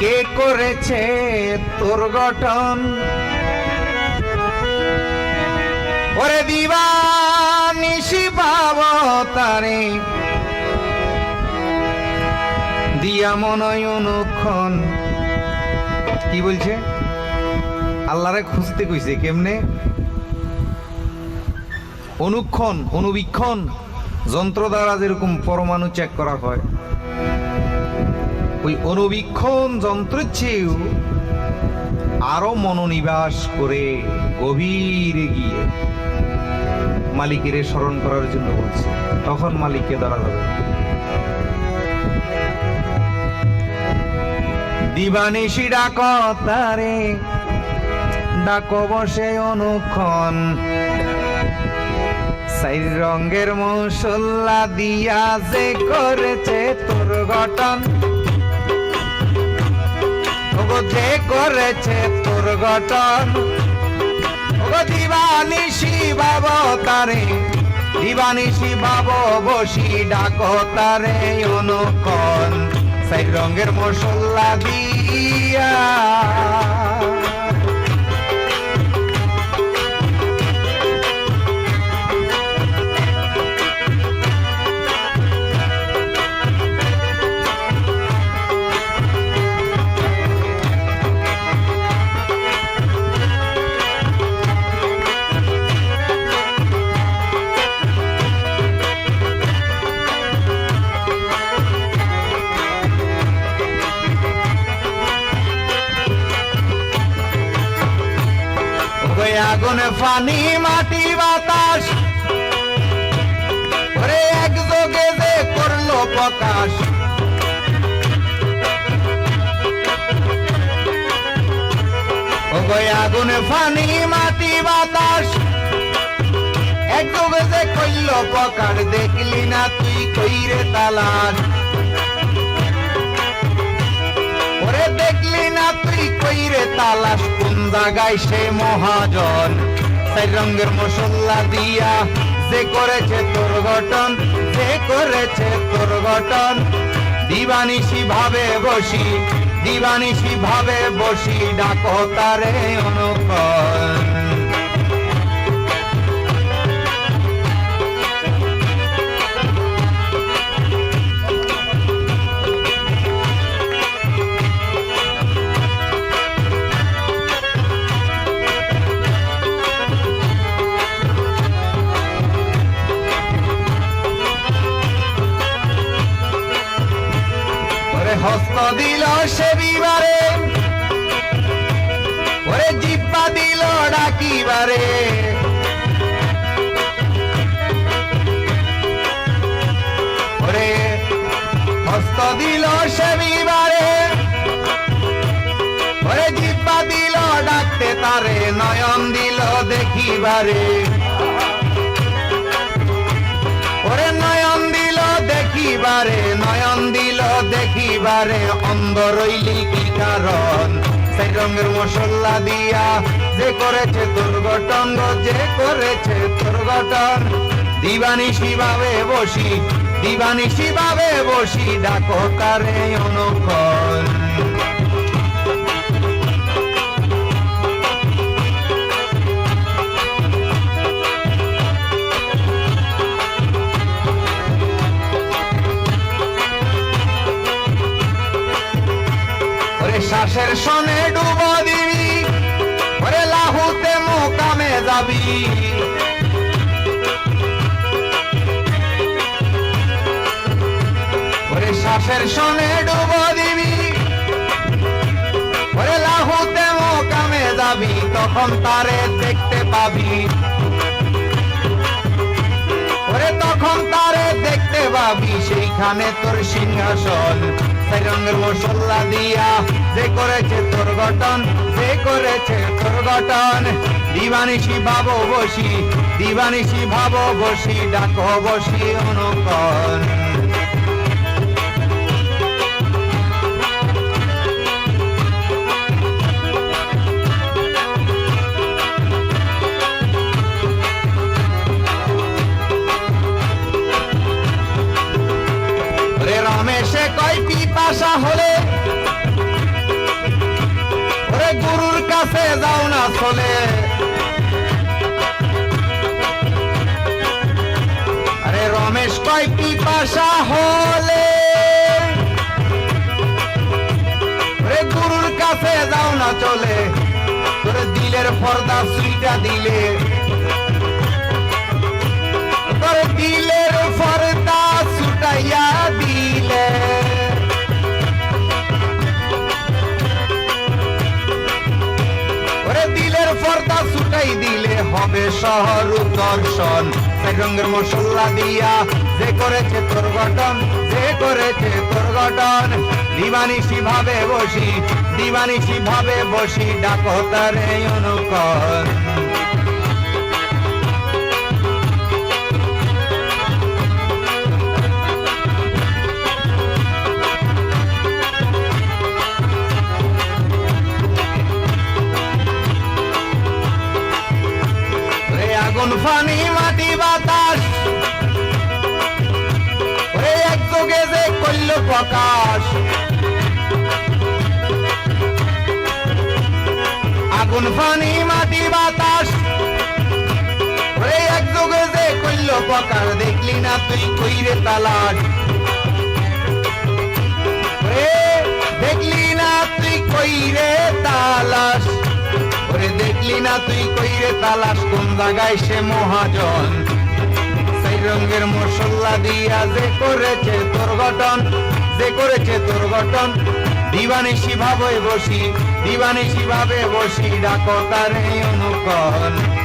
কে করেছে তোর গঠন ওরে দিবা নিশি পাব তারে দিয়া মনয় অনুক্ষণ। কি বলছে? আল্লাহরে খুঁজতে কইছে, কেমনে? অনুক্ষণ, অনুবীক্ষণ। যন্ত্র দ্বারা যেরকম পরমাণু চেক করা হয়, ওই অনুবীক্ষণ যন্ত্রের চেয়েও আরও মনোনিবাস করে গভীরে গিয়ে মালিকের স্মরণ করার জন্য বলছে, তখন মালিককে ধরা যাবে। দিবানিশি ডাক তারে, ডাক বসে অনুক্ষণ সাইর রঙের মশলা দিয়া যে করেছে তোর গঠন। যে করেছে তোর গঠন। ওগো দিবানিশি বাব তারে দিবানিশি বাব বসি ডাক তারে অনুক্ষণ সাইর রঙের মশলা দিয়া আগুনে পানি মাটি, বাতাস। ওরে এক যোগে যে করল প্রকাশ। আগুনে পানি মাটি, বাতাস। এক যোগে যে করল প্রকার দেখলি না তুই কইরে তালাশ। তালাশ কোন জায়গায় সে মহাজন? সেই রঙের মশলা দিয়া যে করেছে তোর গঠন যে করেছে তোর গঠন দিবানিশি ভাবে বসি, দিবানিশি ভাবে বসি, ডাকো তারে অনুকরণ। দিল সে বিবারে। ওরে জিব্বা দিল ডাকিবারে। ওরে হস্ত দিল সে বিবারে। ওরে জিব্বা দিল ডাকতে তারে নয়ন দিল দেখিবারে। ওরে নয়ন দিল দেখিবারে। দেখিবারে অন্ধ রইলি কি কারণ? সেই রঙের মশলা দিয়া যে করেছে দুর্ঘটন যে করেছে দুর্ঘটন। দিবানি শিবাবে বসি, দিবানি শিবাবে বসি, ডাকো তারে অনুক্ষণ শ্বাসের সনে ডুব দিবি, ওরে লাহুতে মোকামে যাবি। ওরে শ্বাসের সনে ডুব দিবি, ওরে লাহুতে মোকামে যাবি, তখন তারে দেখতে পাবি। ওরে তখন তারে দেখতে পাবি, সেইখানে তোর সিংহাসন। রঙের মশলা দিয়া। যে করেছে তোর গঠন, যে করেছে তোর গঠন। দিবানিশি ভাব বসি, দিবানিশি ভাব বসি, ডাক বসি অনুকন রে রমেশে কয় পিপাসা হলে? ওরে গুরুর কাছে যাও না চলে। আরে রমেশ কয় পিপাসা হলে? ওরে গুরুর কাছে যাও না চলে। তোরে দিলের পর্দা সুইটা দিলে। হবে শহর দর্শন। চার মশলা দিয়া যে করেছে তোর গঠন যে করেছে তোর গঠন দিবানিসি ভাবে বসি দিবানিসি ভাবে বসি ডাকতারে অনুকরণ। আগুন মাটি বাতাস। ওরে এক যোগে যে কইল প্রকাশ। আগুন ফানি মাটি বাতাস। ওরে এক যোগে যে কইল প্রকাশ, দেখলি না তুই কইরে তালাশ? দেখলি না তুই কইরে দেখলি না তুই কইরে তালাশ, কোন জায়গায় সে মহাজন? সেই রঙের মশলা দিয়া যে করেছে তোর গঠন, যে করেছে তোর গঠন, দিবানে ভাবে বসি, দিবানে ভাবে বসি, ডাকো তারে অনুকরণ।